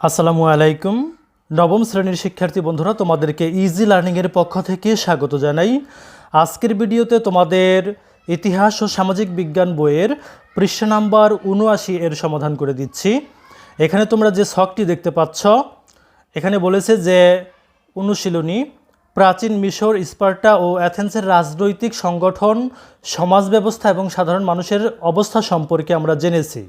আসসালামু আলাইকুম। নবম শ্রেণির শিক্ষার্থী বন্ধুরা, তোমাদেরকে ইজি লার্নিংয়ের পক্ষ থেকে স্বাগত জানাই। আজকের ভিডিওতে তোমাদের ইতিহাস ও সামাজিক বিজ্ঞান বইয়ের পৃষ্ঠা নাম্বার উনআশি এর সমাধান করে দিচ্ছি। এখানে তোমরা যে ছকটি দেখতে পাচ্ছ, এখানে বলেছে যে অনুশীলনী, প্রাচীন মিশর, স্পার্টা ও অ্যাথেন্সের রাজনৈতিক সংগঠন, সমাজ ব্যবস্থা এবং সাধারণ মানুষের অবস্থা সম্পর্কে আমরা জেনেছি।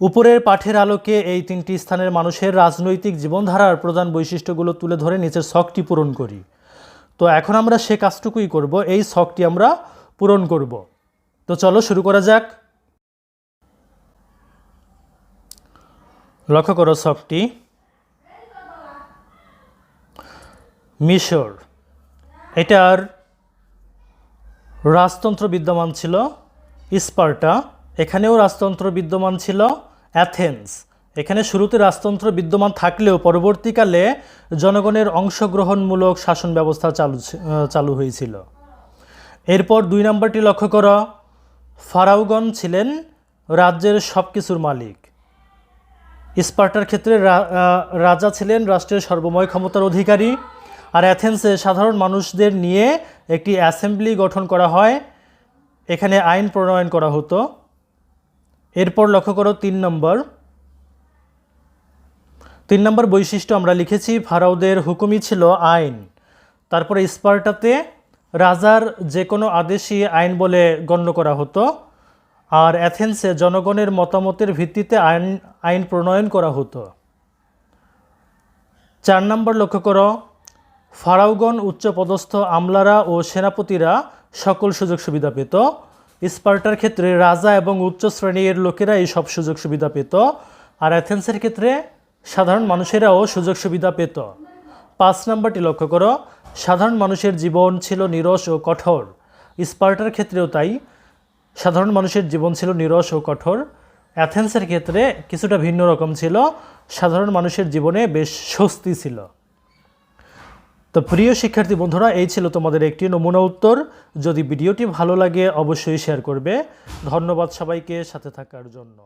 উপরের পাঠের আলোকে এই তিনটি স্থানের মানুষের রাজনৈতিক জীবনধারার প্রধান বৈশিষ্ট্যগুলো তুলে ধরে নিচের শখটি পূরণ করি। তো এখন আমরা সে কাজটুকুই করব, এই শখটি আমরা পূরণ করব। তো চলো শুরু করা যাক। লক্ষ্য করো শখটি। মিশর। এটার রাজতন্ত্র বিদ্যমান ছিল স্পার্টা। এখানেও রাজতন্ত্র বিদ্যমান ছিল। অ্যাথেন্স এখানে শুরুতে রাজতন্ত্র বিদ্যমান থাকলেও পরবর্তীকালে জনগণের অংশগ্রহণমূলক শাসন ব্যবস্থা চালু চালু হয়েছিল। এরপর দুই নম্বরটি লক্ষ্য করো। ফারাউগণ ছিলেন রাজ্যের সব কিছুর মালিক। স্পার্টার ক্ষেত্রে রাজা ছিলেন রাষ্ট্রের সর্বময় ক্ষমতার অধিকারী। আর অ্যাথেন্সে সাধারণ মানুষদের নিয়ে একটি অ্যাসেম্বলি গঠন করা হয়। এখানে আইন প্রণয়ন করা হতো। এরপর লক্ষ্য করো তিন নম্বর। তিন নম্বর বৈশিষ্ট্য আমরা লিখেছি ফারাউদের হুকুমই ছিল আইন। তারপরে স্পার্টাতে রাজার যে কোনো আদেশই আইন বলে গণ্য করা হতো। আর অ্যাথেন্সে জনগণের মতামতের ভিত্তিতে আইন আইন প্রণয়ন করা হতো। চার নম্বর লক্ষ্য করো, ফারাওগণ, উচ্চপদস্থ আমলারা ও সেনাপতিরা সকল সুযোগ সুবিধা পেত। স্পার্টার ক্ষেত্রে রাজা এবং উচ্চ শ্রেণির লোকেরা এই সব সুযোগ সুবিধা পেত, আর অ্যাথেন্সের ক্ষেত্রে সাধারণ মানুষেরাও সুযোগ সুবিধা পেত। পাঁচ নম্বরটি লক্ষ্য করো, সাধারণ মানুষের জীবন ছিল নিরস ও কঠোর। স্পার্টার ক্ষেত্রেও তাই, সাধারণ মানুষের জীবন ছিল নিরস ও কঠোর। অ্যাথেন্সের ক্ষেত্রে কিছুটা ভিন্ন রকম ছিল, সাধারণ মানুষের জীবনে বেশ স্বস্তি ছিল। তো প্রিয় শিক্ষার্থী বন্ধুরা, এই ছিল তোমাদের একটি নমুনা উত্তর। যদি ভিডিওটি ভালো লাগে, অবশ্যই শেয়ার করবে। ধন্যবাদ সবাইকে, সাথে থাকার জন্য।